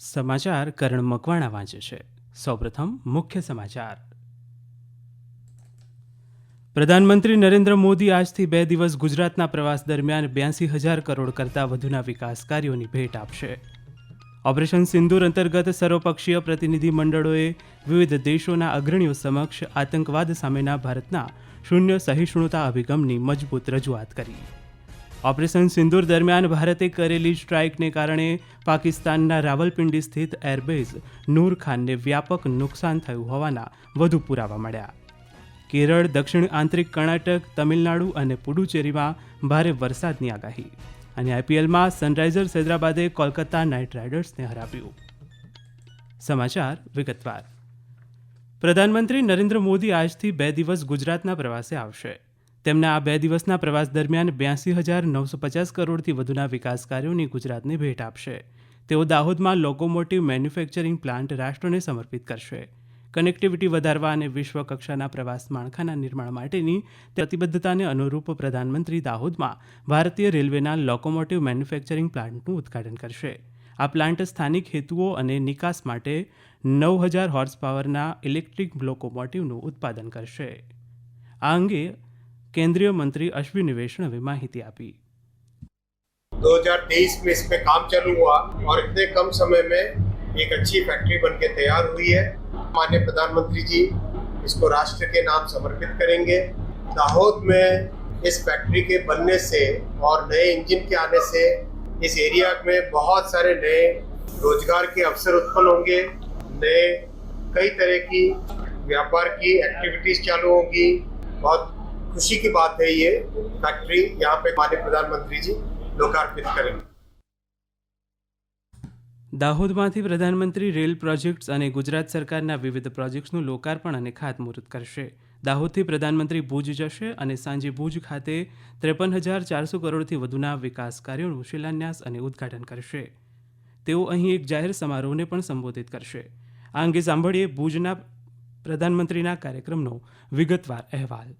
સમાચાર કરણ મકવાણા વાંચે છે. સૌપ્રથમ મુખ્ય સમાચાર. પ્રધાનમંત્રી નરેન્દ્ર મોદી આજથી બે દિવસ ગુજરાતના પ્રવાસ દરમિયાન બ્યાસી હજાર કરોડ કરતાં વધુના વિકાસ કાર્યોની ભેટ આપશે. ઓપરેશન સિંદૂર અંતર્ગત સર્વપક્ષીય પ્રતિનિધિ મંડળોએ વિવિધ દેશોના અગ્રણીઓ સમક્ષ આતંકવાદ સામેના ભારતના શૂન્ય સહિષ્ણુતા અભિગમની મજબૂત રજૂઆત કરી. ઓપરેશન સિંદૂર દરમિયાન ભારતે કરેલી સ્ટ્રાઇકને કારણે પાકિસ્તાનના રાવલપિંડી સ્થિત એરબેઝ નૂર ખાનને વ્યાપક નુકસાન થયું હોવાના વધુ પુરાવા મળ્યા. કેરળ, દક્ષિણ આંતરિક કર્ણાટક, તમિલનાડુ અને પુડુચેરીમાં ભારે વરસાદની આગાહી અને આઈપીએલમાં સનરાઇઝર્સ હૈદરાબાદે કોલકાતા નાઇટ રાઇડર્સને હરાવ્યું. સમાચાર વિગતવાર. પ્રધાનમંત્રી નરેન્દ્ર મોદી આજથી બે દિવસ ગુજરાતના પ્રવાસે આવશે. તેમના આ બે દિવસના પ્રવાસ દરમિયાન બ્યાસી હજાર નવસો પચાસ કરોડથી વધુના વિકાસ કાર્યોની ગુજરાતને ભેટ આપશે. તેઓ દાહોદમાં લોકોમોટિવ મેન્યુફેક્ચરિંગ પ્લાન્ટ રાષ્ટ્રને સમર્પિત કરશે. કનેક્ટિવિટી વધારવા અને વિશ્વ કક્ષાના પ્રવાસ માળખાના નિર્માણ માટેની પ્રતિબદ્ધતાને અનુરૂપ પ્રધાનમંત્રી દાહોદમાં ભારતીય રેલવેના લોકોમોટિવ મેન્યુફેક્ચરિંગ પ્લાન્ટનું ઉદ્ઘાટન કરશે. આ પ્લાન્ટ સ્થાનિક હેતુઓ અને નિકાસ માટે નવ હજાર હોર્સ પાવરના ઇલેક્ટ્રિક લોકોમોટિવનું ઉત્પાદન કરશે. આ અંગે केंद्रीय मंत्री अश्विनी वैष्णवे माहिती आपी। 2023 में इस पे काम चालू हुआ और इतने कम समय में एक अच्छी फैक्ट्री बन के तैयार हुई है। माननीय प्रधानमंत्री जी, इसको राष्ट्र के नाम समर्पित करेंगे। दाहोद में इस फैक्ट्री के बनने से और नए इंजन के आने से इस एरिया में बहुत सारे नए रोज़गार के अवसर उत्पन्न होंगे। नए कई तरह की व्यापार की एक्टिविटीज़ चालू होंगी। बहुत खुशी की बात है ये फैक्ट्री यहाँ पे माननीय प्रधानमंत्री जी लोकार्पित करेंगे દાહોદમાંથી પ્રધાનમંત્રી રેલ પ્રોજેક્ટ્સ અને ગુજરાત સરકારના વિવિધ પ્રોજેક્ટ્સનું લોકાર્પણ અને ખાતમુહૂર્ત કરશે દાહોદથી પ્રધાનમંત્રી ભુજ જશે અને સાંજે ભુજ ખાતે ત્રેપન હજાર ચારસો કરોડથી વધુના વિકાસ કાર્યોનું શિલાન્યાસ અને ઉદ્ઘાટન કરશે તેઓ અહીં એક જાહેર સમારોહને પણ સંબોધિત કરશે આ અંગે સાંભળીએ ભુજના પ્રધાનમંત્રીના કાર્યક્રમનો વિગતવાર અહેવાલ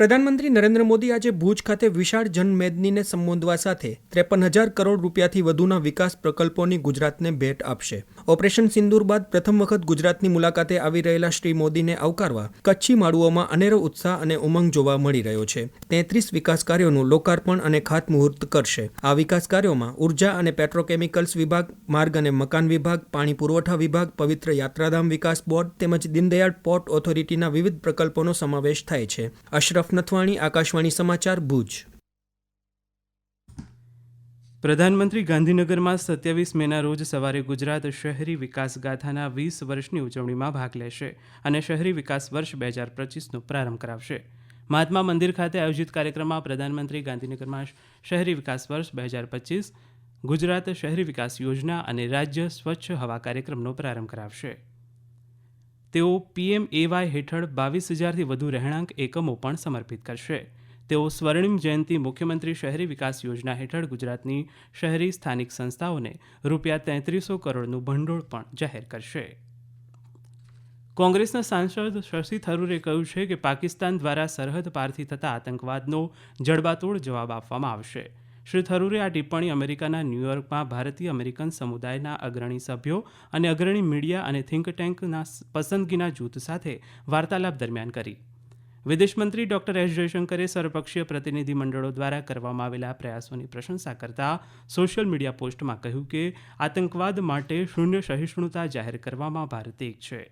પ્રધાનમંત્રી નરેન્દ્ર મોદી આજે ભુજ ખાતે વિશાળ જનમેદનીને સંબોધવા સાથે ત્રેપન હજાર કરોડ રૂપિયાથી વધુના વિકાસ પ્રકલ્પોની ગુજરાતને ભેટ આપશે. ઓપરેશન સિંદૂર બાદ પ્રથમ વખત ગુજરાતની મુલાકાતે આવી રહેલા શ્રી મોદીને આવકારવા કચ્છી માળુઓમાં અનેરો ઉત્સાહ અને ઉમંગ જોવા મળી રહ્યો છે. તેત્રીસ વિકાસ કાર્યોનું લોકાર્પણ અને ખાતમુહૂર્ત કરશે. આ વિકાસ કાર્યોમાં ઊર્જા અને પેટ્રોકેમિકલ્સ વિભાગ, માર્ગ અને મકાન વિભાગ, પાણી પુરવઠા વિભાગ, પવિત્ર યાત્રાધામ વિકાસ બોર્ડ તેમજ દીનદયાળ પોર્ટ ઓથોરિટીના વિવિધ પ્રકલ્પોનો સમાવેશ થાય છે. અશરફ નથવાણી, આકાશવાણી સમાચાર, ભુજ. પ્રધાનમંત્રી ગાંધીનગરમાં સત્યાવીસ મેના રોજ સવારે ગુજરાત શહેરી વિકાસ ગાથાના વીસ વર્ષની ઉજવણીમાં ભાગ લેશે અને શહેરી વિકાસ વર્ષ બે હજાર પચીસનો પ્રારંભ કરાવશે. મહાત્મા મંદિર ખાતે આયોજિત કાર્યક્રમમાં પ્રધાનમંત્રી ગાંધીનગરમાં શહેરી વિકાસ વર્ષ બે હજાર પચીસ, ગુજરાત શહેરી વિકાસ યોજના અને રાજ્ય સ્વચ્છ હવા કાર્યક્રમનો પ્રારંભ કરાવશે. તેઓ પીએમ એવાય હેઠળ બાવીસ હજારથી વધુ રહેણાંક એકમો પણ સમર્પિત કરશે. તેઓ સ્વર્ણિમ જયંતિ મુખ્યમંત્રી શહેરી વિકાસ યોજના હેઠળ ગુજરાતની શહેરી સ્થાનિક સંસ્થાઓને રૂપિયા તેત્રીસો કરોડનું ભંડોળ પણ જાહેર કરશે. કોંગ્રેસના સાંસદ શશી થરૂરે કહ્યું છે કે પાકિસ્તાન દ્વારા સરહદ પારથી થતા આતંકવાદનો જડબાતોડ જવાબ આપવામાં આવશે. શ્રી થરૂરે આ ટિપ્પણી અમેરિકાના ન્યૂયોર્કમાં ભારતીય અમેરિકન સમુદાયના અગ્રણી સભ્યો અને અગ્રણી મીડિયા અને થિંક ટેન્કના પસંદગીના જૂથ સાથે વાર્તાલાપ દરમિયાન કરી. વિદેશમંત્રી ડોક્ટર એસ જયશંકરે સર્વપક્ષીય પ્રતિનિધિ મંડળો દ્વારા કરવામાં આવેલા પ્રયાસોની પ્રશંસા કરતા સોશિયલ મીડિયા પોસ્ટમાં કહ્યું કે, આતંકવાદ માટે શૂન્ય સહિષ્ણુતા જાહેર કરવામાં ભારત એક છે.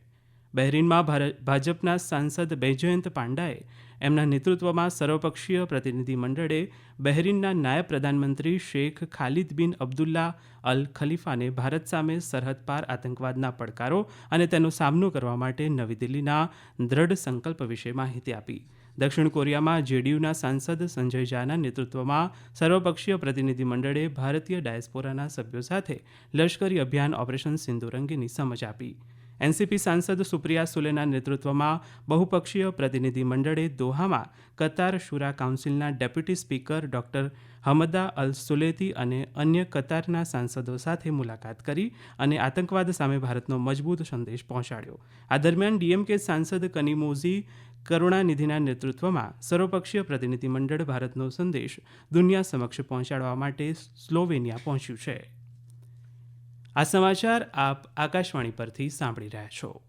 બહેરીનમાં ભાજપના સાંસદ બૈજયંત પાંડાએ એમના નેતૃત્વમાં સર્વપક્ષીય પ્રતિનિધિ મંડળે બહેરીનના નાયબ પ્રધાનમંત્રી શેખ ખાલિદ બિન અબ્દુલ્લા અલ ખલીફાને ભારત સામે સરહદ પાર આતંકવાદના પડકારો અને તેનો સામનો કરવા માટે નવી દિલ્હીના દ્રઢ સંકલ્પ વિશે માહિતી આપી. દક્ષિણ કોરિયામાં જેડીયુના સાંસદ સંજય ઝાના નેતૃત્વમાં સર્વપક્ષીય પ્રતિનિધિ મંડળે ભારતીય ડાયસ્પોરાના સભ્યો સાથે લશ્કરી અભિયાન ઓપરેશન સિંદૂર અંગેની સમજ આપી. એનસીપી સાંસદ સુપ્રિયા સુલેના નેતૃત્વમાં બહુપક્ષીય પ્રતિનિધિ મંડળે દોહામાં Qatar Shura કાઉન્સિલના deputy speaker doctor Hamda Al Sulaiti અને અન્ય કતારના સાંસદો સાથે મુલાકાત કરી અને આતંકવાદ સામે ભારતનો મજબૂત સંદેશ પહોંચાડ્યો. આ દરમિયાન ડીએમકે સાંસદ કનિમોઝી કરુણાનિધિના નેતૃત્વમાં સર્વપક્ષીય પ્રતિનિધિમંડળ ભારતનો સંદેશ દુનિયા સમક્ષ પહોંચાડવા માટે સ્લોવેનિયા પહોંચ્યું છે. આ સમાચાર આપ આકાશવાણી પરથી સાંભળી રહ્યા છો.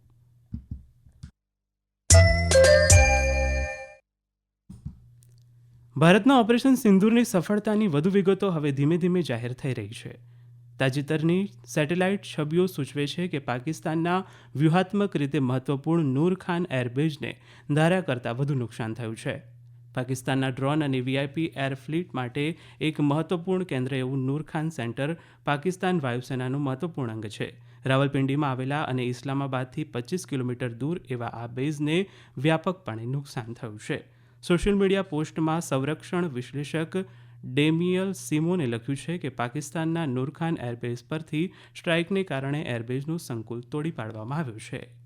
ભારતના ઓપરેશન સિંદૂરની સફળતાની વધુ વિગતો હવે ધીમે ધીમે જાહેર થઈ રહી છે. તાજેતરની સેટેલાઇટ છબીઓ સૂચવે છે કે પાકિસ્તાનના વ્યૂહાત્મક રીતે મહત્વપૂર્ણ નૂર ખાન એરબેઝને ધારા કરતાં વધુ નુકસાન થયું છે. પાકિસ્તાનના ડ્રોન અને વીઆઈપી એર ફ્લીટ માટે એક મહત્વપૂર્ણ કેન્દ્ર એવું નૂરખાન સેન્ટર પાકિસ્તાન વાયુસેનાનું મહત્વપૂર્ણ અંગ છે. રાવલપિંડીમાં આવેલા અને ઇસ્લામાબાદથી પચીસ કિલોમીટર દૂર એવા આ બેઝને વ્યાપકપણે નુકસાન થયું છે. સોશિયલ મીડિયા પોસ્ટમાં સંરક્ષણ વિશ્લેષક ડેમિયલ સિમોને લખ્યું છે કે પાકિસ્તાનના નૂરખાન એરબેઝ પરથી સ્ટ્રાઇકને કારણે એરબેઝનું સંકુલ તોડી પાડવામાં આવ્યું છે.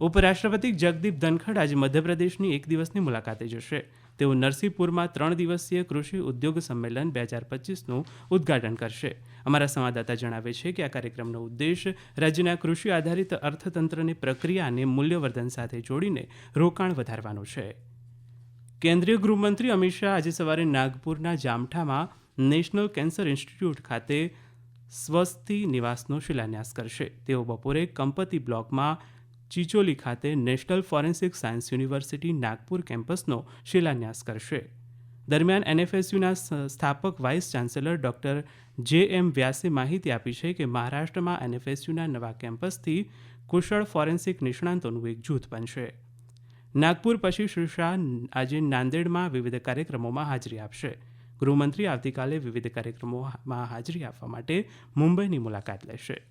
ઉપરાષ્ટ્રપતિ જગદીપ ધનખડ આજે મધ્યપ્રદેશની એક દિવસની મુલાકાતે જશે. તેઓ નરસિંહપુરમાં ત્રણ દિવસીય કૃષિ ઉદ્યોગ સંમેલન બે હજાર પચીસનું ઉદ્ઘાટન કરશે. અમારા સંવાદદાતા જણાવે છે કે આ કાર્યક્રમનો ઉદ્દેશ રાજ્યના કૃષિ આધારિત અર્થતંત્રની પ્રક્રિયા અને મૂલ્યવર્ધન સાથે જોડીને રોકાણ વધારવાનો છે. કેન્દ્રીય ગૃહમંત્રી અમિત શાહ આજે સવારે નાગપુરના જામઠામાં નેશનલ કેન્સર ઇન્સ્ટિટ્યૂટ ખાતે સ્વસ્તિ નિવાસનો શિલાન્યાસ કરશે. તેઓ બપોરે કંપતી બ્લોકમાં ચિચોલી ખાતે national forensic science university Nagpur કેમ્પસનો શિલાન્યાસ કરશે. દરમિયાન એનએફએસયુના સ્થાપક વાઇસ ચાન્સેલર ડોક્ટર જે એમ વ્યાસે માહિતી આપી છે કે મહારાષ્ટ્રમાં એનએફએસયુના નવા કેમ્પસથી કુશળ ફોરેન્સિક નિષ્ણાંતોનું એક જૂથ બનશે. નાગપુર પછી શ્રી શાહ આજે નાંદેડમાં વિવિધ કાર્યક્રમોમાં હાજરી આપશે. ગૃહમંત્રી આવતીકાલે વિવિધ કાર્યક્રમોમાં હાજરી આપવા માટે મુંબઈની મુલાકાત લેશે.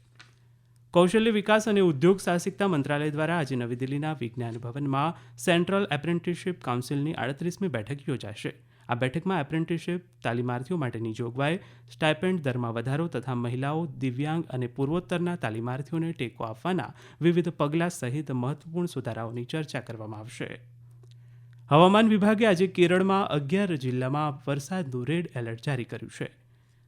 કૌશલ્ય વિકાસ અને ઉદ્યોગ સાહસિકતા મંત્રાલય દ્વારા આજે નવી દિલ્હીના વિજ્ઞાન ભવનમાં સેન્ટ્રલ એપ્રેન્ટિસશીપ કાઉન્સિલની આડત્રીસમી બેઠક યોજાશે. આ બેઠકમાં એપ્રેન્ટિસશીપ તાલીમાર્થીઓ માટેની જોગવાઈ, સ્ટાઇપેન્ડ દરમાં વધારો તથા મહિલાઓ દિવ્યાંગ અને પૂર્વોત્તરના તાલીમાર્થીઓને ટેકો આપવાના વિવિધ પગલાં સહિત મહત્વપૂર્ણ સુધારાઓની ચર્ચા કરવામાં આવશે. હવામાન વિભાગે આજે કેરળમાં અગિયાર જિલ્લામાં વરસાદનું રેડ એલર્ટ જારી કર્યું છે.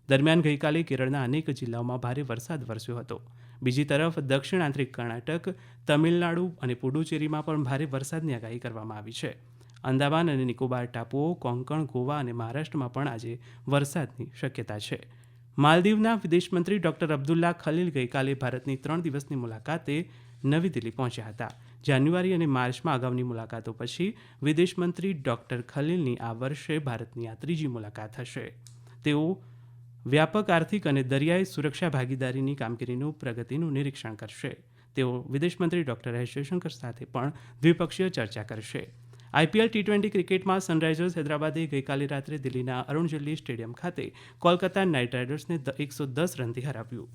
દરમિયાન ગઈકાલે કેરળના અનેક જિલ્લાઓમાં ભારે વરસાદ વરસ્યો હતો. બીજી તરફ દક્ષિણ આંતરિક કર્ણાટક, તમિલનાડુ અને પુડુચેરીમાં પણ ભારે વરસાદની આગાહી કરવામાં આવી છે. અંદામાન અને નિકોબાર ટાપુઓ, કોંકણ, ગોવા અને મહારાષ્ટ્રમાં પણ આજે વરસાદની શક્યતા છે. માલદીવના વિદેશમંત્રી ડોક્ટર અબ્દુલ્લા ખલીલ ગઈકાલે ભારતની ત્રણ દિવસની મુલાકાતે નવી દિલ્હી પહોંચ્યા હતા. જાન્યુઆરી અને માર્ચમાં અગાઉની મુલાકાતો પછી વિદેશમંત્રી ડોક્ટર ખલીલની આ વર્ષે ભારતની આ ત્રીજી મુલાકાત હશે. તેઓ વ્યાપક આર્થિક અને દરિયાઈ સુરક્ષા ભાગીદારીની કામગીરીનું પ્રગતિનું નિરીક્ષણ કરશે. તેઓ વિદેશમંત્રી ડોક્ટર એસ જયશંકર સાથે પણ દ્વિપક્ષીય ચર્ચા કરશે. આઈપીએલ ટી ટ્વેન્ટી ક્રિકેટમાં સનરાઇઝર્સ હૈદરાબાદે ગઈકાલે રાત્રે દિલ્હીના અરુણ જેટલી સ્ટેડિયમ ખાતે કોલકાતા નાઇટ રાઇડર્સને એકસો દસ રનથી હરાવ્યું.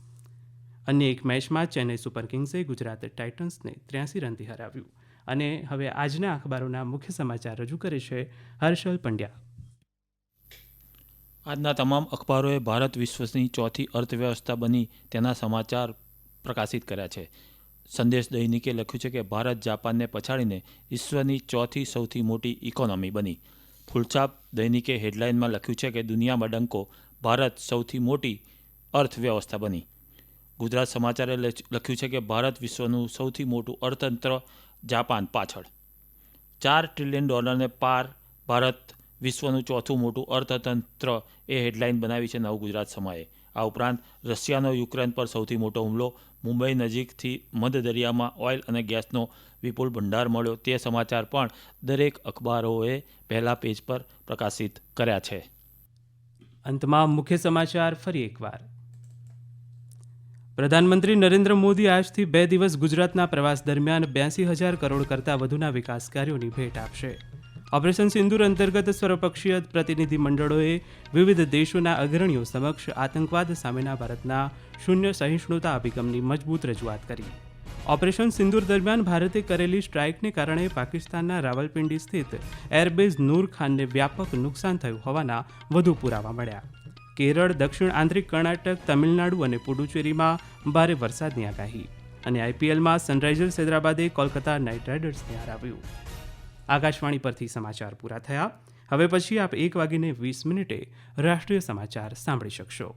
અન્ય એક મેચમાં ચેન્નઈ સુપર કિંગ્સે ગુજરાત ટાઇટન્સને ત્ર્યાસી રનથી હરાવ્યું. અને હવે આજના અખબારોના મુખ્ય સમાચાર રજૂ કરે છે હર્ષલ પંડ્યા. આજના તમામ અખબારોએ ભારત વિશ્વની ચોથી અર્થવ્યવસ્થા બની તેના સમાચાર પ્રકાશિત કર્યા છે. સંદેશ દૈનિકે લખ્યું છે કે ભારત જાપાનને પછાડીને વિશ્વની ચોથી સૌથી મોટી ઇકોનોમી બની. ફૂલછાપ દૈનિકે હેડલાઇનમાં લખ્યું છે કે દુનિયામાં ડંકો ભારત સૌથી મોટી અર્થવ્યવસ્થા બની. ગુજરાત સમાચારે લખ્યું છે કે ભારત વિશ્વનું સૌથી મોટું અર્થતંત્ર જાપાન પાછળ. ચાર ટ્રિલિયન ડોલરને પાર ભારત વિશ્વનું ચોથું મોટું અર્થતંત્ર એ હેડલાઇન બનાવી છે નવ ગુજરાત સમયે આ ઉપરાંત રશિયાનો યુક્રેન પર સૌથી મોટો હુમલો મુંબઈ નજીકથી મધ દરિયામાં ઓઇલ અને ગેસનો વિપુલ ભંડાર મળ્યો. તે સમાચાર પણ દરેક અખબારોએ પહેલા પેજ પર પ્રકાશિત કર્યા છે. અંતમાં મુખ્ય સમાચાર ફરી એકવાર. પ્રધાનમંત્રી નરેન્દ્ર મોદી આજથી બે દિવસ ગુજરાતના પ્રવાસ દરમિયાન બ્યાસી હજાર કરોડ કરતાં વધુના વિકાસ કાર્યોની ભેટ આપશે. ઓપરેશન સિંદુર અંતર્ગત સર્વપક્ષીય પ્રતિનિધિ મંડળોએ વિવિધ દેશોના અગ્રણીઓ સમક્ષ આતંકવાદ સામેના ભારતના શૂન્ય સહિષ્ણુતા અભિગમની મજબૂત રજૂઆત કરી. ઓપરેશન સિંદૂર દરમિયાન ભારતે કરેલી સ્ટ્રાઇકને કારણે પાકિસ્તાનના રાવલપિંડી સ્થિત એરબેઝ નૂર ખાનને વ્યાપક નુકસાન થયું હોવાના વધુ પુરાવા મળ્યા. કેરળ, દક્ષિણ આંતરિક કર્ણાટક, તમિલનાડુ અને પુડુચેરીમાં ભારે વરસાદની આગાહી. અને આઈપીએલમાં સનરાઇઝર્સ હૈદરાબાદે કોલકાતા નાઇટ રાઇડર્સને હરાવ્યું આકાશવાણી પરથી સમાચાર પૂરા થયા. હવે પછી આપ એક વાગીને વીસ મિનિટે રાષ્ટ્રીય સમાચાર સાંભળી શકશો.